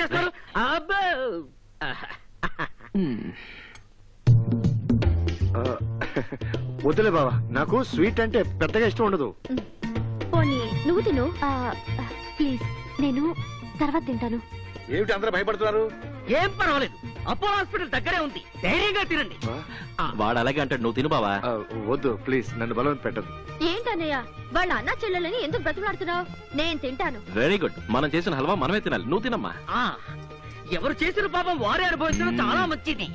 చేస్తారు అబ్బో! వద్దులే బావా. నాకు స్వీట్ అంటే పెద్దగా ఇష్టం ఉండదు. పోనీ నువ్వు తిను. ప్లీజ్ నేను తర్వాత తింటాను. ఏమిటి అందరూ భయపడుతున్నారు? ఏం పర్వాలేదు. అపో హాస్పిటల్ దగ్గరే ఉంది. ధైర్యంగా తినండి. ఆ, వాడు అలాగే అంటాడు. నువ్వు తిను బావా. వద్దు ప్లీజ్. నన్ను బలవంత పెట్టదు ఏంటన్నయ్య వాళ్ళ అన్న చెల్లెలని ఎందుకు బ్రతిమలాడుతున్నావు? నేను తింటాను. వెరీ గుడ్ మనం చేసిన హల్వా మనమే తినాలి. నువ్వు తినమ్మా. ఆ, ఎవరు చేసిన పాపం వారే అనుభవించడం చాలా మంచిది.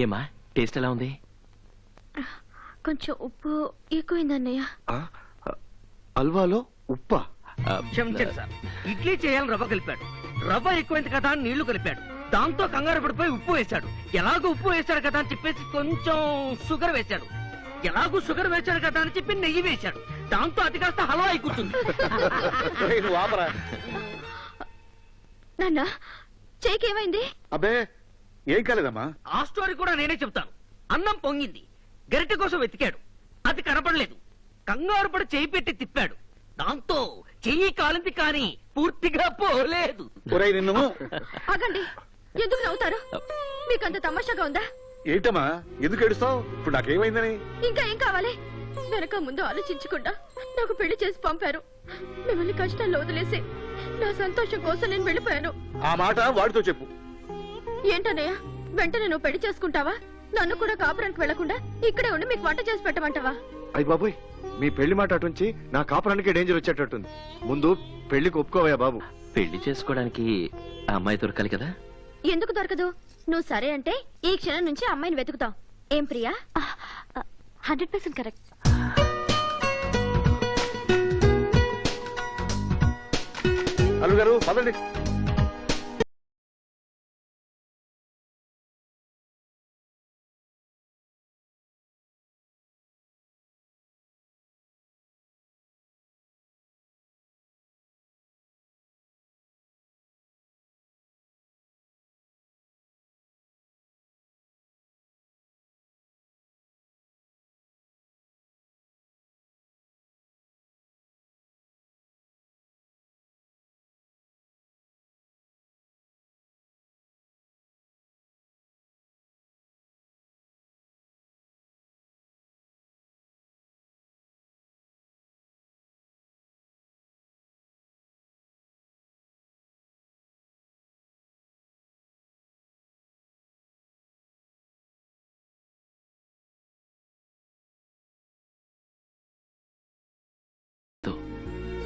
ఏమా? టేస్ట్ ఎలా ఉంది? కొంచెం ఉప్పు ఎక్కువైందన్నయ్య ఆ, ఆ, అల్వాలో ఉప్పా? క్షమించండి సార్. ఇడ్లీ చేయాలని రవ్వ కలిపాడు. రవ్వ ఎక్కువైంది కదా అని నీళ్ళు కలిపాడు. దాంతో కంగారు పడిపోయి ఉప్పు వేశాడు. ఎలాగో ఉప్పు వేశాడు కదా అని చెప్పేసి కొంచెం షుగర్ వేశాడు. ఎలాగో షుగర్ వేశాడు కదా అని చెప్పి నెయ్యి వేశాడు. దాంతో అది కాస్త హల్వా అయి కూర్చుంది. నువ్వు ఆపరా. నాన్న చేకేమైంది అబ్బే ఏం కాలేదమ్మా? ఆ స్టోరీ కూడా నేనే చెప్తాను. అన్నం పొంగింది. గరిటె కోసం వెతికాడు. అది కనపడలేదు. కంగారు పడి చేయి పెట్టి తిప్పాడు. దాంతో చెయ్యి కాలింది కానీ పూర్తిగా పోలేదు. ఒరేయ్ నిన్ను ఆగండి. ఎందుకు నవ్వుతారు? మీకంత తమాషాగా ఉందా? ఏంటమ్మా? ఎందుకు ఏడుస్తావు? ఇప్పుడు నాకేమైందని? ఇంకా ఏం కావాలి? వెనక ముందు ఆలోచించకుండా నాకు పెళ్ళి చేసి పంపారు. మిమ్మల్ని కష్టాల్లో వదిలేసి నా సంతోషం కోసం నేను వెళ్ళిపోయాను. ఆ మాట వాడితో చెప్పు. ఏంటన్నయ్య? వెంటనే నువ్వు పెళ్ళి చేసుకుంటావా? నన్ను కూడా కాపురానికి వెళ్ళకుండా ఇక్కడే ఉండి మీకు వంట చేసి పెట్టమంటావా? అయ్యి బాబోయ్ మీ పెళ్ళి మాట అటుంచి నా కాపురానికి డేంజర్ వచ్చేటట్టుంది. ముందు పెళ్ళికి ఒప్పుకోవయ్యా బాబు. పెళ్ళి చేసుకోవడానికి ఆ అమ్మాయి దొరకాలి కదా? ఎందుకు దొరకదు? నువ్వు సరే అంటే ఈ క్షణం నుంచి అమ్మాయిని వెతుకుతాం ఏం Priya? Hundred percent correct. Allu garu పదండి.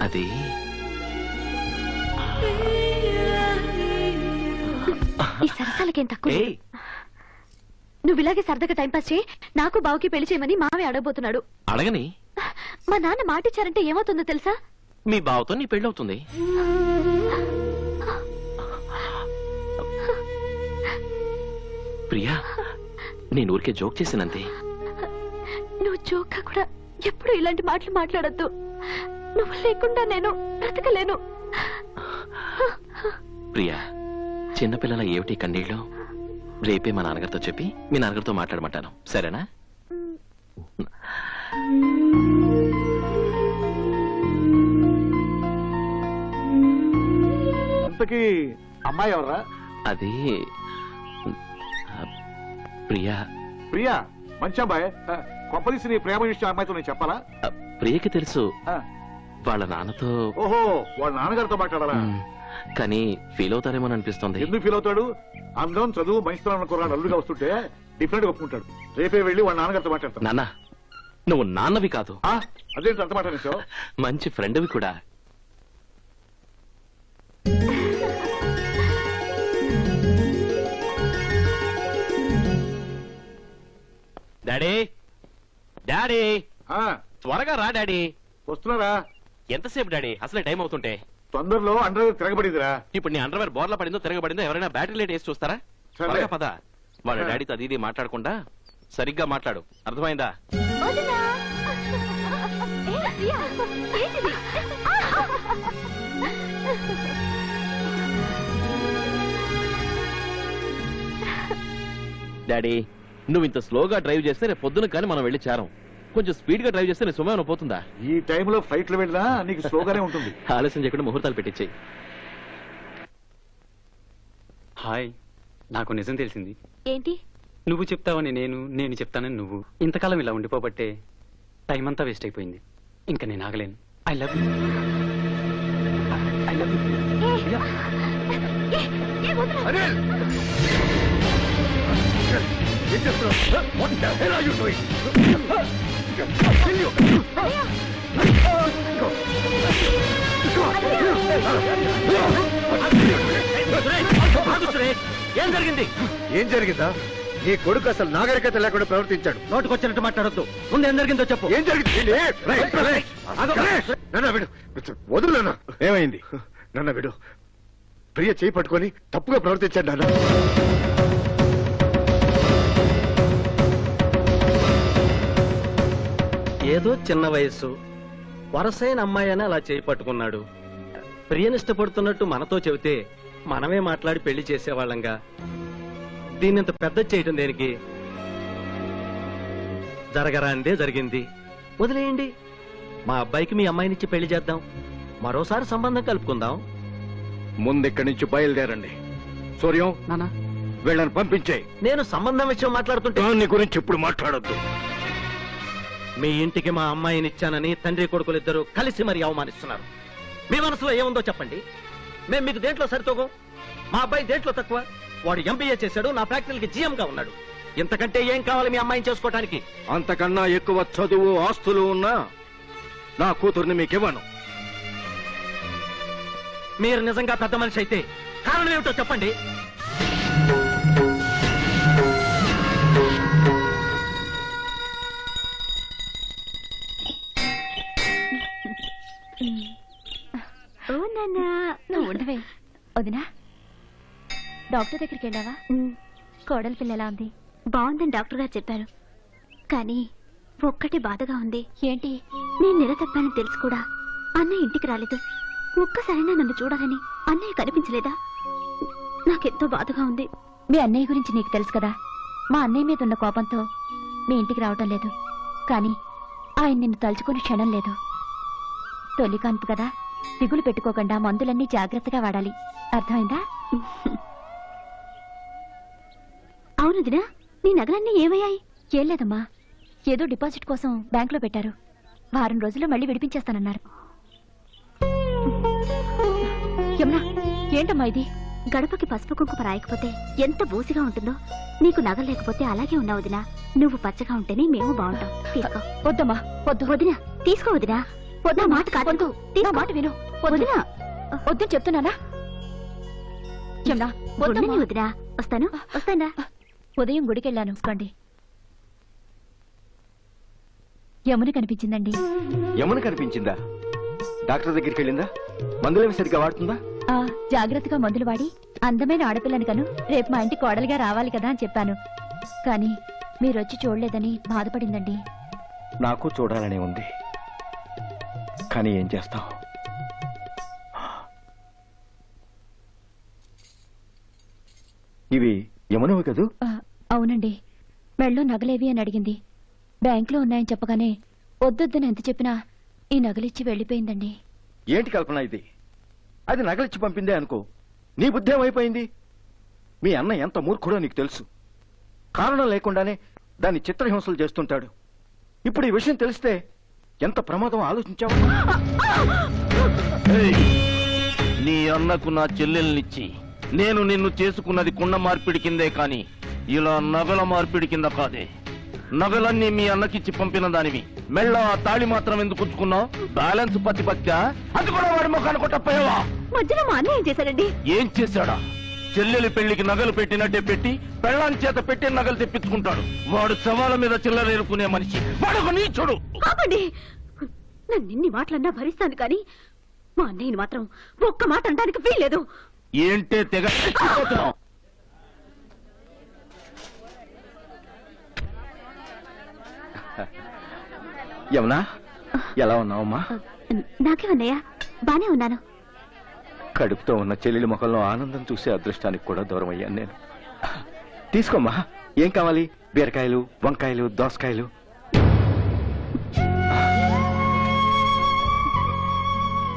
అది. ఈ సరసాలకేం తక్కువ? ఏయ్! నువ్వు ఇలాగే సరదాగా టైంపాస్ చేయి. నాకు బావుకి పెళ్ళి చేయమని మావే అడగబోతున్నాడు. అడగని? మా నాన్న మాటిచ్చారంటే ఏమవుతుందో తెలుసా? మీ బావతో నీ పెళ్ళవుతుంది. ప్రియా నేను ఊరికే జోక్ చేసినంతే. నువ్వు జోక్గా కూడా ఎప్పుడు ఇలాంటి మాటలు మాట్లాడద్దు. నువ్వు లేకుండా నేను బ్రతకలేను. ప్రియా చిన్నపిల్లల ఏమిటి కన్నీళ్ళు? రేపే మా నాన్నగారితో చెప్పి మీ నాన్నగారితో మాట్లాడమంటాను. సరేనా? ఇంతకీ అమ్మాయి ఎవరా అది ప్రియా. ప్రియా మంచి అమ్మాయి. ఆ, కొంపదీసి నీ ప్రేమ విషయం అమ్మాయితో నేను చెప్పాలా? ప్రియకి తెలుసు. ఆ, వాళ్ళ నాన్నతో ఓహో వాళ్ళ నాన్నగారితో మాట్లాడాలా? కానీ ఫీల్ అవుతారేమో అనిపిస్తుంది. ఎందుకు ఫీల్ అవుతాడు? అందరం చదువు మంచితనం కుర్రాడు అల్లుగా వస్తుంటే డిఫరెంట్గా ఒప్పుకుంటాడు. రేపే వెళ్ళి వాళ్ళ నాన్నగారితో మాట్లాడతాను. నాన్న నువ్వు నాన్నవి కాదు. ఆ, అదేంటి అంత మాట అనేసావు? మంచి ఫ్రెండ్వి కూడా. డాడీ డాడీ ఆ, త్వరగా రా డాడీ. వస్తున్నారా? ఎంతసేపు డాడీ? అసలే టైం అవుతుంటే. తొందరలో అండర్ తిరగబడిందిరా. ఇప్పుడు నీ అండర్వేర్ బోర్లా పడిందో తిరగబడిందో ఎవరైనా బ్యాటరీ లైట్ వేసి చూస్తారా? సరే. త్వరగా పద. వాళ్ళ డాడీతో అది ఇది మాట్లాడకుండా సరిగ్గా మాట్లాడు. అర్థమైందా? వదినా! ఏ, ప్రియా, ఏంటిది? డాడీ నువ్వు ఇంత స్లోగా డ్రైవ్ చేస్తే రేపు పొద్దున కానీ మనం వెళ్ళి చేరం. కొంచెం స్పీడ్గా డ్రైవ్ చేస్తే నేను సుమేమన పోతుందా? ఈ టైంలో ఫ్లైట్లో వెళ్ళినా నీకు స్లోగానే ఉంటుంది. ఆలస్యం చేయకుండా ముహూర్తాలు పెట్టించాయి. హాయ్ నాకు నిజం తెలిసింది. ఏంటి? నువ్వు చెప్తావని నేను నేను చెప్తానని నువ్వు. ఇంతకాలం ఇలా ఉండిపోబట్టే టైం అంతా వేస్ట్ అయిపోయింది. ఇంకా నేను ఆగలేను. I love you I love you Anil! ఏం జరిగింది? ఏం జరిగిందా? నీ కొడుకు అసలు నాగరికత లేకుండా ప్రవర్తించాడు. నోటుకొచ్చినట్టు మాట్లాడొద్దు. ముందు ఏం జరిగిందో చెప్పు. ఏం జరిగింది? నాన్న విడు. వదులు నాన్న. ఏమైంది? నాన్న విడు. ప్రియ చేయి పట్టుకొని తప్పుగా ప్రవర్తించాడు నాన్న. ఏదో చిన్న వయస్సు. వరసైన అమ్మాయి అని అలా చేయి పట్టుకున్నాడు. ప్రియని ఇష్టపడుతున్నట్టు మనతో చెబితే మనమే మాట్లాడి పెళ్ళి చేసేవాళ్ళంగా. దీన్ని ఇంత పెద్ద చేయటం దేనికి? జరగరాందే జరిగింది. వదిలేయండి. మా అబ్బాయికి మీ అమ్మాయినిచ్చి పెళ్ళి చేద్దాం. మరోసారి సంబంధం కలుపుకుందాం. ముందు ఇక్కడి నుంచి బయలుదేరండి. సూర్యం నానా. వీళ్ళని పంపించే నేను సంబంధం విషయం మాట్లాడుతుంటే దాని గురించి ఇప్పుడు మాట్లాడొద్దు. మీ ఇంటికి మా అమ్మాయినిచ్చానని తండ్రి కొడుకులిద్దరూ కలిసి మరి అవమానిస్తున్నారు. మీ మనసులో ఏముందో చెప్పండి. మేము మీకు దేంట్లో సరితోగం? మా అబ్బాయి దేంట్లో తక్కువ? వాడు ఎంబీఏ చేశాడు నా ఫ్యాక్టరీకి జీఎం గా ఉన్నాడు. ఇంతకంటే ఏం కావాలి మీ అమ్మాయిని చేసుకోవటానికి అంతకన్నా ఎక్కువ చదువు ఆస్తులు ఉన్నా నా కూతుర్ని మీకివ్వను. మీరు నిజంగా పెద్ద మనిషి అయితే కారణం ఏమిటో చెప్పండి. నాన్న నువ్వు ఉండవే. వదినా డాక్టర్ దగ్గరికి వెళ్ళావా? కోడలి పిల్ల ఎలా ఉంది? బాగుందని డాక్టర్ గారు చెప్పారు. కానీ ఒక్కటి బాధగా ఉంది. ఏంటి? నేను నెల తప్పానని తెలుసు కూడా. అన్నయ్య ఇంటికి రాలేదు. ఒక్కసారైనా నన్ను చూడాలని అన్నయ్య కనిపించలేదా? నాకెంతో బాధగా ఉంది. మీ అన్నయ్య గురించి నీకు తెలుసు కదా. మా అన్నయ్య మీద ఉన్న కోపంతో మీ ఇంటికి రావటం లేదు. కానీ ఆయన నిన్ను తలుచుకుని క్షణం లేదు. తొలి కాన్పు కదా. దిగులు పెట్టుకోకుండా మందులన్నీ జాగ్రత్తగా వాడాలి. అర్థమైందా? అవును దినా నీ నగలన్నీ ఏమయ్యాయి? ఏం లేదమ్మా. ఏదో డిపాజిట్ కోసం బ్యాంకులో పెట్టారు. వారం రోజుల్లో మళ్ళీ విడిపించేస్తానన్నారు. యమునా ఏంటమ్మా ఇది? గడపకి పసుపు కుంకుమ రాయకపోతే ఎంత బూసిగా ఉంటుందో? నీకు నగలు లేకపోతే అలాగే ఉన్నావు వదినా నువ్వు పచ్చగా ఉంటేనే మేము బాగుంటాం. తీసుకో. వద్దమ్మా వద్దు. వదినా తీసుకో వదినా వద్దు మాట కాదు నా మాట విను. వదినా వద్దు చెప్తున్నానా? చెమ్నా వద్దని? వదినా వస్తాను వస్తానా ఉదయం గుడికెళ్ళాను. చూసుకోండి యమున కనిపించిందండి. యమున కనిపించిందా? డాక్టర్ దగ్గరికి వెళ్ళిందా? మందులేమి సరిగ్గా వాడుతుందా? ఆ జాగ్రత్తగా మందులు వాడి అందమైన ఆడపిల్లని కను. రేపు మా ఇంటి కోడలిగా రావాలి కదా అని చెప్పాను. కానీ మీరొచ్చి చూడలేదని బాధపడిందండి. నాకు చూడాలనే ఉంది. కానీ ఏం చేస్తాం ఇవి యమునవి కదూ? అవునండి. మెళ్ళో నగలేవి అని అడిగింది. బ్యాంకులో ఉన్నాయని చెప్పగానే వద్దొద్దని ఎంత చెప్పినా ఈ నగలిచ్చి వెళ్ళిపోయిందండి. ఏంటి కల్పన ఇది? అది నగలిచ్చి పంపిందే అనుకో. నీ బుద్ధి ఏమైపోయింది? మీ అన్న ఎంత మూర్ఖుడో నీకు తెలుసు. కారణం లేకుండానే దాన్ని చిత్రహింసలు చేస్తుంటాడు. ఇప్పుడు ఈ విషయం తెలిస్తే ఎంత ప్రమాదం ఆలోచించావు? నీ అన్నకు నా చెల్లెల్నిచ్చి నేను నిన్ను చేసుకున్నది కుండ మార్పిడి కిందే కాని ఇలా నగల మార్పిడి కింద కాదే. నగలన్నీ మీ అన్నకిచ్చి పంపిన దానివి. మెళ్ళ ఆ తాళి మాత్రం ఎందుకు ఉంచుకున్నావు? బ్యాలెన్స్ పత్తి పత్తా అది కూడా వాడి ముఖాన్ని కొట్టపోయావా మధ్యలో మా అన్నయ్య చేశారండి ఏం చేశాడా? చెల్లెలి పెళ్ళికి నగలు పెట్టినట్టే పెట్టి పెళ్ళాం చేత పెట్టి నగలు తెప్పించుకుంటాడు. వాడు శవాల మీద చిల్లరేరుకునే మనిషి. వాడు నీచుడు. ఆపండి. నన్ను ఎన్ని మాటలన్నా భరిస్తాను కానీ మా అన్నయ్యని మాత్రం ఒక్క మాట అనడానికి వీల్లేదు. ఏంటే తెగ రెచ్చిపోతున్నావ్? యమునా ఎలా ఉన్నావమ్మా? నాకేమన్నయ్య? బానే ఉన్నాను. కడుపుతో ఉన్న చెల్లెలి ముఖంలో ఆనందం చూసే అదృష్టానికి కూడా దూరం అయ్యాను నేను. తీసుకోమ్మా. ఏం కావాలి? బీరకాయలు వంకాయలు దోసకాయలు.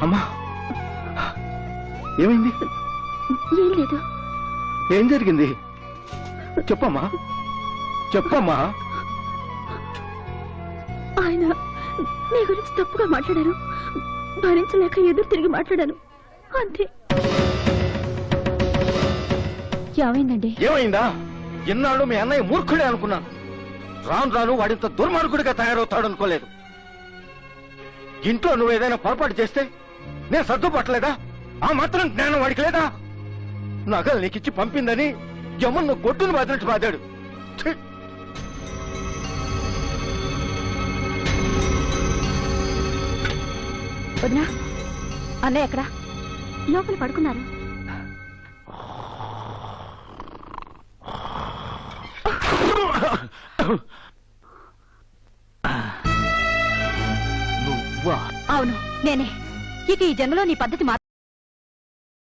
అమ్మా. ఏమైంది? ఏం ఏం జరిగింది? చెప్పమ్మా. చెప్పమ్మా. ఆయన నీ గురించి తప్పుగా మాట్లాడాను భరించలేక ఎదురు తిరిగి మాట్లాడాను. అంతే. ఏమైందండి? ఏమైందా? ఇన్నాళ్ళు మీ అన్నయ్య మూర్ఖుడే అనుకున్నాను. రాను రాను వాడింత దుర్మార్గుడిగా తయారవుతాడు అనుకోలేదు ఇంట్లో నువ్వు ఏదైనా పొరపాటు చేస్తే నేను సర్దుపట్టలేదా ఆ మాత్రం జ్ఞానం వాడికి లేదా? నగలు నీకిచ్చి పంపిందని యమును బాదినట్టు బాదాడు. ఛీ! వదినా అన్నయ్య ఎక్కడ? లోపల పడుకున్నారు. అవును నేనే. ఇక ఈ జన్మలో నీ పద్ధతి